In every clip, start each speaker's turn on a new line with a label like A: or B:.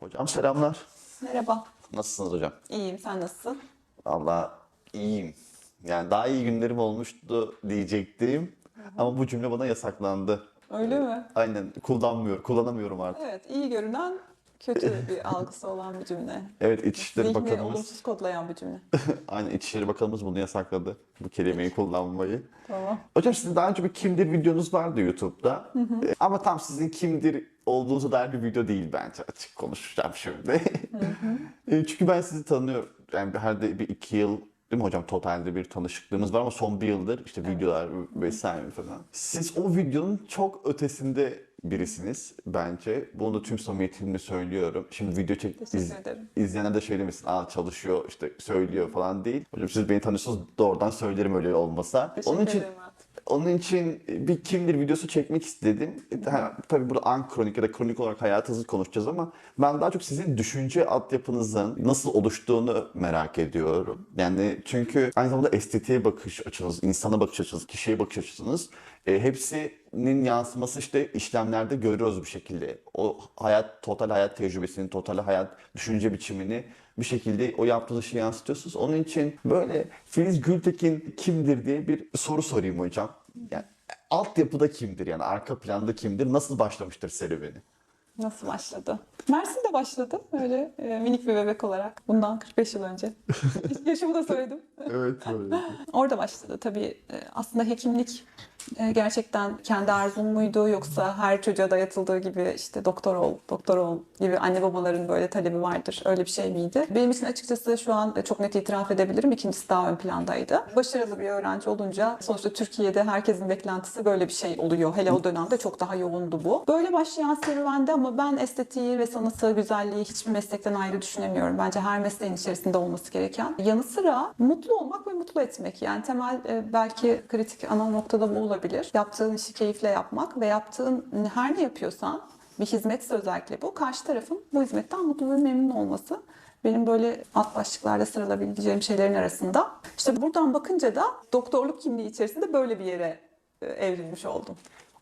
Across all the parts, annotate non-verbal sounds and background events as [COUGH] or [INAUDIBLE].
A: Hocam selamlar.
B: Merhaba.
A: Nasılsınız hocam?
B: İyiyim. Sen nasılsın?
A: Valla iyiyim. Yani daha iyi günlerim olmuştu diyecektim. Ama bu cümle bana yasaklandı.
B: Öyle mi?
A: Aynen kullanmıyor, kullanamıyorum artık.
B: Evet. iyi görünen kötü [LAUGHS] bir algısı olan bir cümle.
A: Evet İçişleri
B: Zihni
A: Bakanımız,
B: olumsuz kodlayan bir cümle. [LAUGHS]
A: aynen İçişleri Bakanımız bunu yasakladı. Bu kelimeyi kullanmayı.
B: Tamam.
A: Hocam sizin daha önce bir kimdir videonuz vardı YouTube'da. Ee, Ama tam sizin kimdir olduğunuza dair bir video değil bence açık konuşacağım şimdi. Ee, [LAUGHS] Çünkü ben sizi tanıyorum. Yani herhalde bir iki yıl değil mi hocam totalde bir tanışıklığımız var ama son bir yıldır işte videolar vesaire falan. Siz o videonun çok ötesinde birisiniz bence. Bunu da tüm samimiyetimle söylüyorum. Şimdi video çek
B: Teşekkür
A: iz-
B: ederim.
A: izleyenler de şey demesin, aa çalışıyor işte söylüyor falan değil. Hocam siz beni tanıyorsunuz doğrudan söylerim öyle olmasa.
B: Teşekkür
A: Onun için
B: ederim.
A: Onun için bir kimdir videosu çekmek istedim. Ha, tabii burada an kronik ya da kronik olarak hayatınızı konuşacağız ama ben daha çok sizin düşünce altyapınızın nasıl oluştuğunu merak ediyorum. Yani çünkü aynı zamanda estetiğe bakış açınız, insana bakış açınız, kişiye bakış açınız e, hepsinin yansıması işte işlemlerde görüyoruz bir şekilde. O hayat, total hayat tecrübesini, total hayat düşünce biçimini bir şekilde o yaptığınız şeyi yansıtıyorsunuz. Onun için böyle Filiz Gültekin kimdir diye bir soru sorayım hocam. Yani altyapıda kimdir yani arka planda kimdir? Nasıl başlamıştır serüveni?
B: Nasıl başladı? Mersin'de başladı. Öyle e, minik bir bebek olarak. Bundan 45 yıl önce. [LAUGHS] Yaşımı da söyledim.
A: Evet öyle.
B: Orada başladı. Tabii e, aslında hekimlik gerçekten kendi arzum muydu yoksa her çocuğa dayatıldığı gibi işte doktor ol, doktor ol gibi anne babaların böyle talebi vardır. Öyle bir şey miydi? Benim için açıkçası şu an çok net itiraf edebilirim. İkincisi daha ön plandaydı. Başarılı bir öğrenci olunca sonuçta Türkiye'de herkesin beklentisi böyle bir şey oluyor. Hele o dönemde çok daha yoğundu bu. Böyle başlayan serüvende ama ben estetiği ve sanatı, güzelliği hiçbir meslekten ayrı düşünemiyorum. Bence her mesleğin içerisinde olması gereken. Yanı sıra mutlu olmak ve mutlu etmek. Yani temel e, belki kritik ana noktada bu olabilir. Yaptığın işi keyifle yapmak ve yaptığın her ne yapıyorsan bir hizmetse özellikle bu. Karşı tarafın bu hizmetten mutlu ve memnun olması. Benim böyle alt başlıklarda sıralabileceğim şeylerin arasında. İşte buradan bakınca da doktorluk kimliği içerisinde böyle bir yere e, evrilmiş oldum.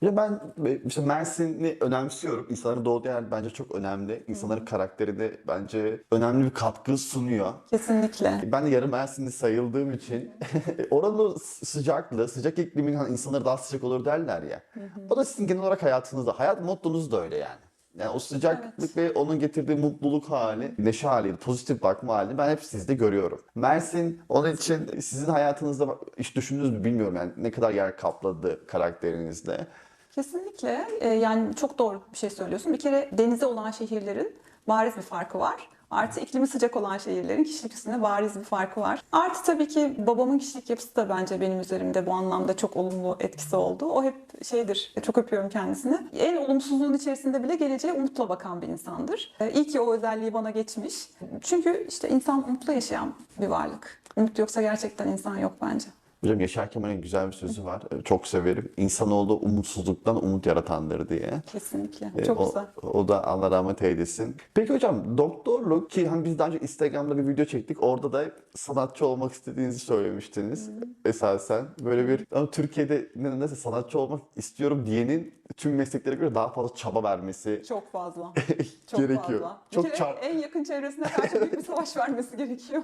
A: Ya ben e, işte Mersin'i önemsiyorum. İnsanların doğduğu yer bence çok önemli. İnsanların karakterine bence önemli bir katkı sunuyor.
B: Kesinlikle.
A: Ben de yarım Mersinli sayıldığım için [LAUGHS] oranın sıcaklığı, sıcak iklimin hani insanları daha sıcak olur derler ya. O da sizin genel olarak hayatınızda, hayat mottonuz da öyle yani. Yani o sıcaklık ve onun getirdiği mutluluk hali, neşe hali, pozitif bakma halini ben hep sizde görüyorum. Mersin onun için sizin hayatınızda hiç düşündünüz mü bilmiyorum yani ne kadar yer kapladı karakterinizle.
B: Kesinlikle. Ee, yani çok doğru bir şey söylüyorsun. Bir kere denize olan şehirlerin bariz bir farkı var. Artı iklimi sıcak olan şehirlerin kişilik üstünde bariz bir farkı var. Artı tabii ki babamın kişilik yapısı da bence benim üzerimde bu anlamda çok olumlu etkisi oldu. O hep şeydir, çok öpüyorum kendisini. En olumsuzluğun içerisinde bile geleceğe umutla bakan bir insandır. Ee, İyi ki o özelliği bana geçmiş. Çünkü işte insan umutla yaşayan bir varlık. Umut yoksa gerçekten insan yok bence.
A: Hocam Yaşar Kemal'in güzel bir sözü var. Çok severim. İnsanoğlu umutsuzluktan umut yaratandır diye.
B: Kesinlikle.
A: E,
B: Çok
A: o,
B: güzel.
A: o da Allah rahmet eylesin. Peki hocam doktorluk ki hani biz daha önce Instagram'da bir video çektik. Orada da sanatçı olmak istediğinizi söylemiştiniz esasen. Böyle bir ama Türkiye'de nasıl sanatçı olmak istiyorum diyenin tüm mesleklere göre daha fazla çaba vermesi
B: Çok fazla. [LAUGHS] Çok
A: gerekiyor.
B: fazla. Bir
A: Çok
B: kere
A: çar-
B: en yakın çevresine karşı büyük bir [LAUGHS] savaş vermesi gerekiyor.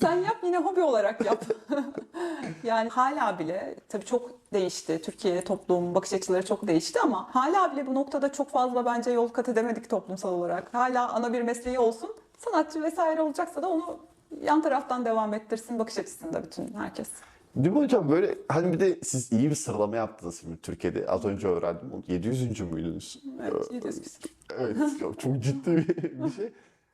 B: Sen yap yine hobi olarak yap. [LAUGHS] yani hala bile tabii çok değişti. Türkiye toplum bakış açıları çok değişti ama hala bile bu noktada çok fazla bence yol kat edemedik toplumsal olarak. Hala ana bir mesleği olsun. Sanatçı vesaire olacaksa da onu yan taraftan devam ettirsin bakış açısında bütün herkes.
A: Değil mi hocam? Böyle hani bir de siz iyi bir sıralama yaptınız şimdi Türkiye'de. Az önce öğrendim. 700. müydünüz?
B: Evet, 700 küsur.
A: Evet. çok, çok ciddi bir, bir şey.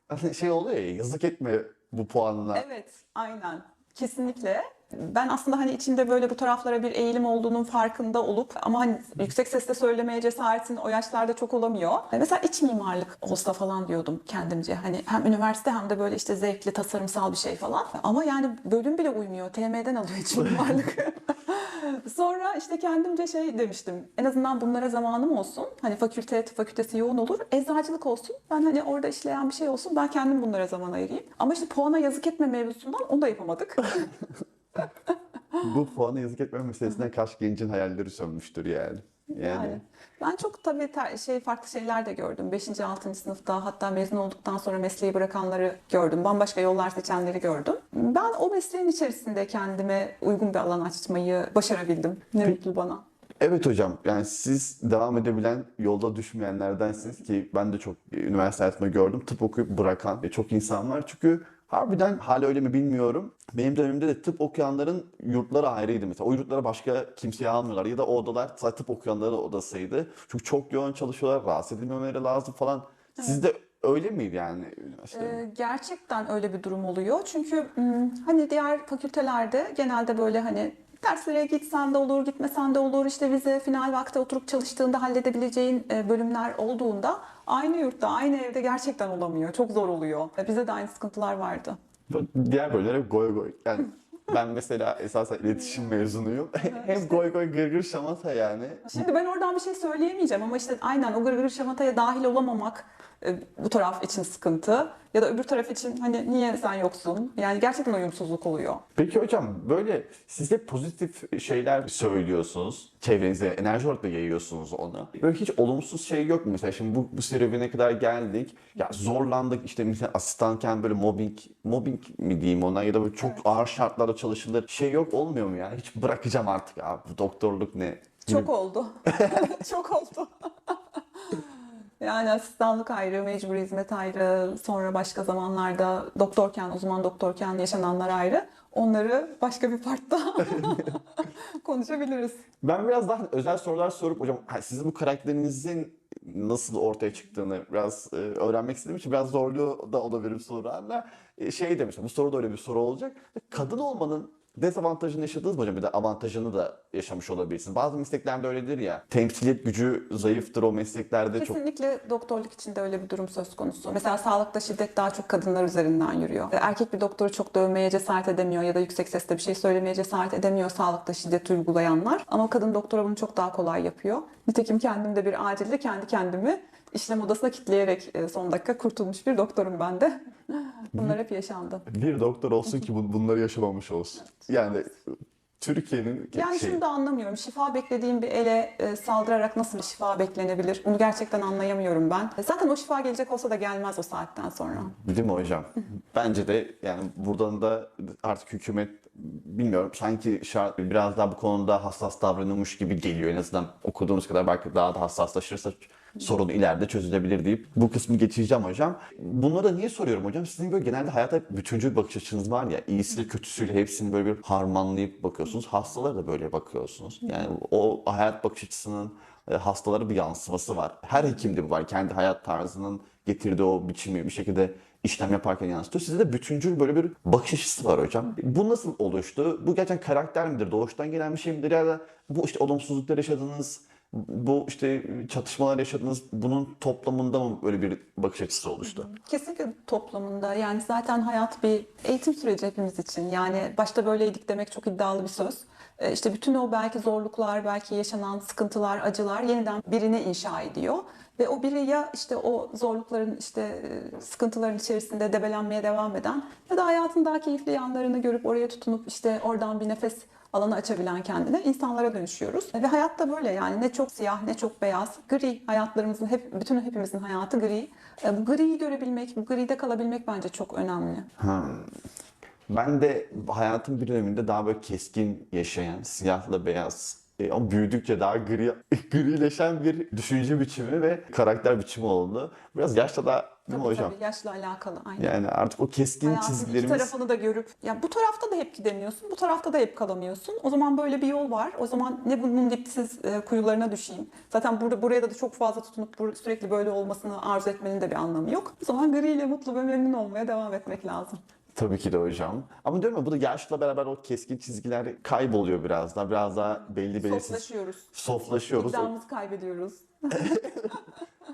A: Hani şey oluyor ya yazık etme bu puanına.
B: Evet, aynen. Kesinlikle. Ben aslında hani içinde böyle bu taraflara bir eğilim olduğunun farkında olup ama hani yüksek sesle söylemeye cesaretin o yaşlarda çok olamıyor. E, Mesela iç mimarlık olsa falan diyordum kendimce. Hani hem üniversite hem de böyle işte zevkli, tasarımsal bir şey falan. Ama yani bölüm bile uymuyor. TM'den alıyor iç mimarlık. [LAUGHS] Sonra işte kendimce şey demiştim. En azından bunlara zamanım olsun. Hani fakülte, fakültesi yoğun olur. Eczacılık olsun. Ben hani orada işleyen bir şey olsun. Ben kendim bunlara zaman ayırayım. Ama işte puana yazık etme mevzusundan onu da yapamadık. [LAUGHS]
A: Bu puanı yazık etme meselesinden kaç gencin hayalleri sönmüştür yani. Yani,
B: Yani ben çok tabii şey farklı şeyler de gördüm. 5. 6. sınıfta hatta mezun olduktan sonra mesleği bırakanları gördüm. Bambaşka yollar seçenleri gördüm. Ben o mesleğin içerisinde kendime uygun bir alan açmayı başarabildim. Ne mutlu bana.
A: Evet hocam yani siz devam edebilen yolda düşmeyenlerdensiniz ki ben de çok üniversite hayatımda gördüm tıp okuyup bırakan e, çok insan var çünkü harbiden hala öyle mi bilmiyorum. Benim dönemimde de tıp okuyanların yurtları ayrıydı mesela. O yurtlara başka kimseyi almıyorlar ya da o odalar sadece tıp okuyanların odasıydı. Çünkü çok yoğun çalışıyorlar, rahatsız edilmemeleri lazım falan. Sizde öyle miydi yani üniversitede?
B: Ee, gerçekten öyle bir durum oluyor. Çünkü hmm, hani diğer fakültelerde genelde böyle hani derslere gitsen de olur, gitmesen de olur. İşte vize, final vakti oturup çalıştığında halledebileceğin e, bölümler olduğunda aynı yurtta, aynı evde gerçekten olamıyor. Çok zor oluyor. E, Bize de aynı sıkıntılar vardı.
A: Diğer bölümler hep goy goy. Yani ben mesela esasen iletişim mezunuyum. [LAUGHS] Hem goy goy gırgır şamata yani.
B: Şimdi ben oradan bir şey söyleyemeyeceğim ama işte aynen o gırgır şamataya dahil olamamak bu taraf için sıkıntı. Ya da öbür taraf için hani niye sen yoksun? Yani gerçekten uyumsuzluk oluyor.
A: Peki hocam böyle siz de pozitif şeyler söylüyorsunuz. Çevrenize enerji olarak da yayıyorsunuz onu. Böyle hiç olumsuz şey yok mu? Mesela şimdi bu, bu serüvene kadar geldik. Ya zorlandık işte mesela asistanken böyle mobbing, mobbing mi diyeyim ona ya da böyle çok ağır şartlarda çalışılır. Şey yok olmuyor mu ya? Hiç bırakacağım artık abi bu doktorluk ne?
B: Çok oldu. [LAUGHS] Çok oldu. [LAUGHS] Yani asistanlık ayrı, mecbur hizmet ayrı, sonra başka zamanlarda doktorken, uzman doktorken yaşananlar ayrı. Onları başka bir partta [LAUGHS] konuşabiliriz.
A: Ben biraz daha özel sorular sorup hocam sizin bu karakterinizin nasıl ortaya çıktığını biraz e, öğrenmek istediğim için biraz zorlu da olabilir bu sorularla. E, şey demiştim bu soru da öyle bir soru olacak. Kadın olmanın dezavantajını yaşadınız mı hocam? Bir de avantajını da yaşamış olabilirsiniz. Bazı mesleklerde öyledir ya. Temsiliyet gücü zayıftır o mesleklerde çok.
B: Kesinlikle doktorluk içinde öyle bir durum söz konusu. Mesela sağlıkta şiddet daha çok kadınlar üzerinden yürüyor. Erkek bir doktoru çok dövmeye cesaret edemiyor ya da yüksek sesle bir şey söylemeye cesaret edemiyor sağlıkta şiddet uygulayanlar. Ama kadın doktora bunu çok daha kolay yapıyor. Nitekim kendim de bir acilde kendi kendimi işlem odasına kitleyerek e, son dakika kurtulmuş bir doktorum ben de. [LAUGHS] Bunlar hep yaşandı.
A: Bir doktor olsun ki bun- bunları yaşamamış olsun. Yani Türkiye'nin
B: Yani
A: şey,
B: şunu da anlamıyorum. Şifa beklediğim bir ele e, saldırarak nasıl bir şifa beklenebilir? Bunu gerçekten anlayamıyorum ben. E, Zaten o şifa gelecek olsa da gelmez o saatten sonra.
A: Değil mi hocam? [LAUGHS] Bence de yani buradan da artık hükümet bilmiyorum sanki şart, biraz daha bu konuda hassas davranılmış gibi geliyor. En azından okuduğumuz kadar belki daha da hassaslaşırsa sorun ileride çözülebilir deyip bu kısmı geçeceğim hocam. Bunları niye soruyorum hocam? Sizin böyle genelde hayata bütüncül bakış açınız var ya iyisiyle kötüsüyle hepsini böyle bir harmanlayıp bakıyorsunuz. Hastalara da böyle bakıyorsunuz. Yani o hayat bakış açısının e, hastalara bir yansıması var. Her hekimde bu var. Kendi hayat tarzının getirdiği o biçimi bir şekilde işlem yaparken yansıtıyor. Sizde de bütüncül böyle bir bakış açısı var hocam. Bu nasıl oluştu? Bu gerçekten karakter midir? Doğuştan gelen bir şey midir? Ya da bu işte olumsuzluklar yaşadığınız, bu işte çatışmalar yaşadığınız bunun toplamında mı böyle bir bakış açısı oluştu?
B: Kesinlikle toplamında yani zaten hayat bir eğitim süreci hepimiz için. Yani başta böyleydik demek çok iddialı bir söz. Ee, İşte bütün o belki zorluklar, belki yaşanan sıkıntılar, acılar yeniden birini inşa ediyor. Ve o biri ya işte o zorlukların, işte e, sıkıntıların içerisinde debelenmeye devam eden ya da hayatın daha keyifli yanlarını görüp oraya tutunup işte oradan bir nefes alanı açabilen kendine insanlara dönüşüyoruz. Ve hayat da böyle yani ne çok siyah ne çok beyaz. Gri hayatlarımızın hep bütün hepimizin hayatı gri. E, Bu griyi görebilmek, bu gride kalabilmek bence çok önemli.
A: Ben de hayatın bir döneminde daha böyle keskin yaşayan, siyahla beyaz e, ama büyüdükçe daha gri, [LAUGHS] grileşen bir düşünce biçimi ve karakter biçimi oldu. Biraz yaşla da değil mi
B: Tabii
A: hocam?
B: tabii yaşla alakalı aynı.
A: Yani artık o keskin
B: Hayatın
A: çizgilerimiz
B: tarafını da görüp ya bu tarafta da hep gidemiyorsun, bu tarafta da hep kalamıyorsun. O zaman böyle bir yol var. O zaman ne bunun dipsiz e, kuyularına düşeyim. Zaten burada buraya da çok fazla tutunup bur- sürekli böyle olmasını arzu etmenin de bir anlamı yok. O zaman gri ile mutlu ve memnun olmaya devam etmek lazım.
A: tabii ki de hocam. Ama diyorum ya bu da yaşla beraber o keskin çizgiler kayboluyor biraz daha. Biraz daha belli belirsiz.
B: Soflaşıyoruz.
A: Soflaşıyoruz.
B: İddiamızı kaybediyoruz. [LAUGHS]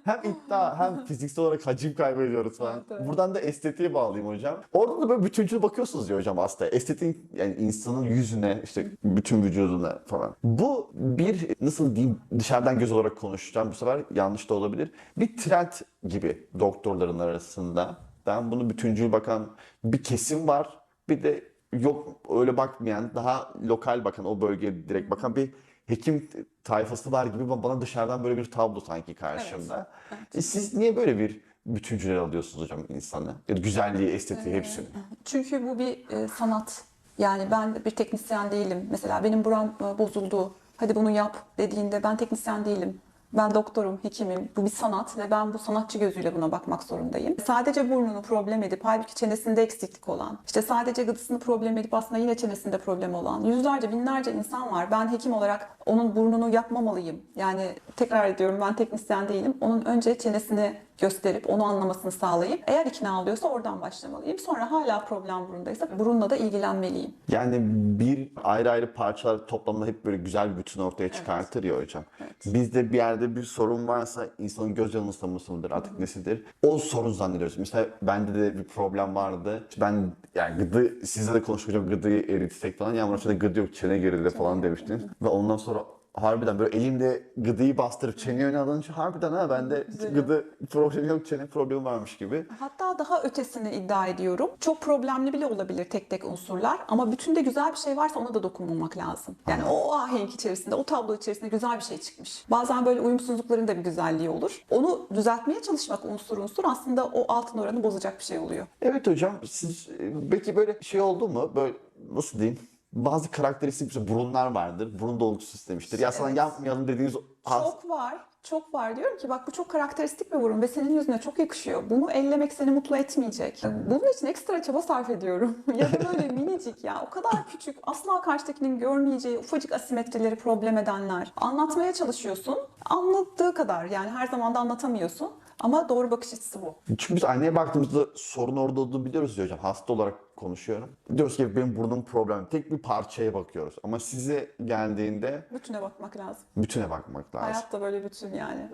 A: Hem iddia hem [LAUGHS] fiziksel olarak hacim kaybediyoruz falan.
B: Evet.
A: Buradan da estetiğe bağlayayım hocam. Orada da böyle bütüncül bakıyorsunuz ya hocam aslında. Estetiğin yani insanın yüzüne işte bütün vücuduna falan. Bu bir nasıl diyeyim dışarıdan göz olarak konuşacağım bu sefer yanlış da olabilir. Bir trend gibi doktorların arasında. Ben bunu bütüncül bakan bir kesim var. Bir de yok öyle bakmayan daha lokal bakan o bölgeye direkt bakan bir hekim tayfası var gibi bana dışarıdan böyle bir tablo sanki karşımda. E, Siz niye böyle bir bütüncüler alıyorsunuz hocam insana? Ya güzelliği, estetiği hepsini.
B: Çünkü bu bir e, sanat. Yani ben bir teknisyen değilim. Mesela benim buram e, bozuldu. Hadi bunu yap dediğinde ben teknisyen değilim. Ben doktorum, hekimim. Bu bir sanat ve ben bu sanatçı gözüyle buna bakmak zorundayım. Sadece burnunu problem edip halbuki çenesinde eksiklik olan, işte sadece gıdısını problem edip aslında yine çenesinde problem olan yüzlerce, binlerce insan var. Ben hekim olarak onun burnunu yapmamalıyım. Yani tekrar ediyorum ben teknisyen değilim. Onun önce çenesini gösterip onu anlamasını sağlayıp eğer ikna oluyorsa oradan başlamalıyım. Sonra hala problem burundaysa burunla da ilgilenmeliyim.
A: Yani bir ayrı ayrı parçalar toplamda hep böyle güzel bir bütün ortaya çıkartır ya hocam. Bizde bir yerde bir sorun varsa insanın göz yanılsaması mıdır artık nesidir? O sorun zannediyoruz. Mesela bende de bir problem vardı. Ben yani gıdı sizle de konuştuk hocam gıdıyı eritsek falan. Yağmur hocam da gıdı yok çene gerildi falan demiştiniz. Ve ondan sonra harbiden böyle elimde gıdıyı bastırıp çeneye öne alınca harbiden ha bende gıdı problemi yok çene problemi varmış gibi.
B: Hatta daha ötesini iddia ediyorum. Çok problemli bile olabilir tek tek unsurlar ama bütünde güzel bir şey varsa ona da dokunmamak lazım. Yani o ahenk içerisinde, o tablo içerisinde güzel bir şey çıkmış. Bazen böyle uyumsuzlukların da bir güzelliği olur. Onu düzeltmeye çalışmak unsur unsur aslında o altın oranı bozacak bir şey oluyor.
A: Evet hocam siz e, peki böyle şey oldu mu? Böyle nasıl diyeyim? Bazı karakteristik işte burunlar vardır. Burun dolgusu istemiştir. Ya sana
B: Evet.
A: yapmayalım dediğiniz
B: Çok var. Çok var. Diyorum ki bak bu çok karakteristik bir burun ve senin yüzüne çok yakışıyor. Bunu ellemek seni mutlu etmeyecek. Bunun için ekstra çaba sarf ediyorum. [LAUGHS] ya da böyle minicik ya o kadar küçük asla karşıdakinin görmeyeceği ufacık asimetrileri problem edenler. Anlatmaya çalışıyorsun. Anlattığı kadar yani her zaman da anlatamıyorsun. Ama doğru bakış açısı bu.
A: Çünkü biz aynaya baktığımızda sorun orada olduğunu biliyoruz hocam. Hasta olarak konuşuyorum. Diyoruz ki benim burnum problem. Tek bir parçaya bakıyoruz. Ama size geldiğinde
B: Bütüne bakmak lazım.
A: bütüne bakmak lazım.
B: Hayat da böyle bütün yani.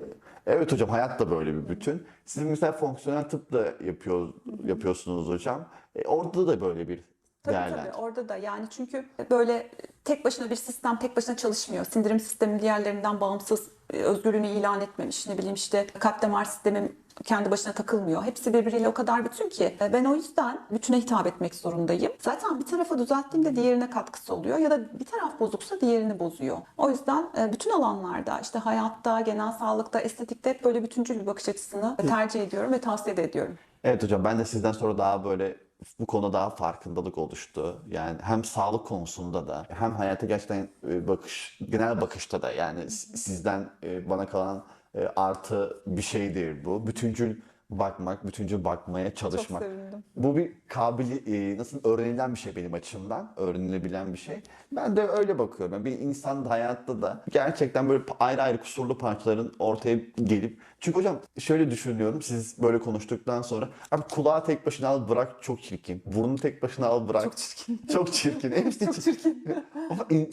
A: Evet hocam hayat da böyle bir bütün. Siz mesela fonksiyonel tıp da yapıyor, yapıyorsunuz hocam. E, orada da böyle bir
B: Tabii
A: değerlendirme.
B: tabii orada da yani çünkü böyle tek başına bir sistem tek başına çalışmıyor. Sindirim sistemi diğerlerinden bağımsız e, özgürlüğünü ilan etmemiş. Ne bileyim işte kalp damar sistemi kendi başına takılmıyor. Hepsi birbiriyle o kadar bütün ki E, ben o yüzden bütüne hitap etmek zorundayım. Zaten bir tarafa düzelttiğimde diğerine katkısı oluyor ya da bir taraf bozuksa diğerini bozuyor. O yüzden e, bütün alanlarda işte hayatta, genel sağlıkta, estetikte hep böyle bütüncül bir bakış açısını tercih ediyorum ve tavsiye de ediyorum.
A: Evet hocam ben de sizden sonra daha böyle bu konuda daha farkındalık oluştu. Yani hem sağlık konusunda da hem hayata gerçekten e, bakış, genel bakışta da yani sizden e, bana kalan e, artı bir şeydir bu. Bütüncül bakmak, bütüncül bakmaya çalışmak.
B: sevindim.
A: Bu bir kabili, nasıl öğrenilen bir şey benim açımdan. Öğrenilebilen bir şey. Ben de öyle bakıyorum. Yani bir insan da hayatta da gerçekten böyle ayrı ayrı kusurlu parçaların ortaya gelip çünkü hocam şöyle düşünüyorum siz böyle konuştuktan sonra abi kulağı tek başına al bırak çok çirkin. Burnu tek başına al bırak.
B: Çok çirkin. [LAUGHS]
A: Çok çirkin. Hepsi
B: Çok çirkin.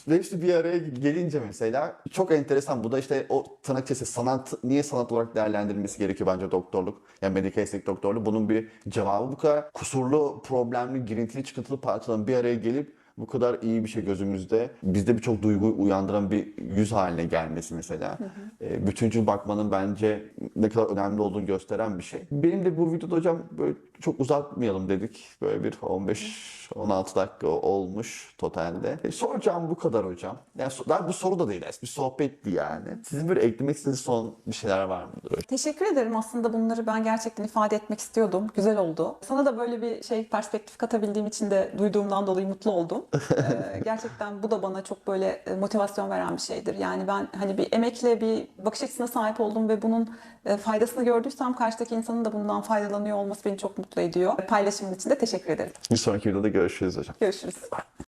B: [LAUGHS]
A: hepsi bir araya gelince mesela çok enteresan. Bu da işte o tırnak içerisinde sanat niye sanat olarak değerlendirilmesi gerekiyor bence doktorluk. Yani medikal estetik doktorluğu. Bunun bir cevabı bu kadar kusurlu, problemli, girintili, çıkıntılı parçaların bir araya gelip bu kadar iyi bir şey gözümüzde bizde birçok duygu uyandıran bir yüz haline gelmesi mesela. E, bütüncül bakmanın bence ne kadar önemli olduğunu gösteren bir şey. Benim de bu videoda hocam böyle çok uzatmayalım dedik. Böyle bir 15-16 dakika olmuş totalde. E, soracağım bu kadar hocam. Yani daha bu soru da değil aslında bir sohbetti yani. Sizin böyle eklemek istediğiniz son bir şeyler var mıdır hocam?
B: Teşekkür ederim. Aslında bunları ben gerçekten ifade etmek istiyordum. Güzel oldu. Sana da böyle bir şey perspektif katabildiğim için de duyduğumdan dolayı mutlu oldum. [LAUGHS] Ee, gerçekten bu da bana çok böyle e, motivasyon veren bir şeydir. Yani ben hani bir emekle bir bakış açısına sahip oldum ve bunun e, faydasını gördüysem karşıdaki insanın da bundan faydalanıyor olması beni çok mutlu ediyor. Paylaşımın için de teşekkür ederim.
A: Bir sonraki videoda görüşürüz hocam.
B: Görüşürüz.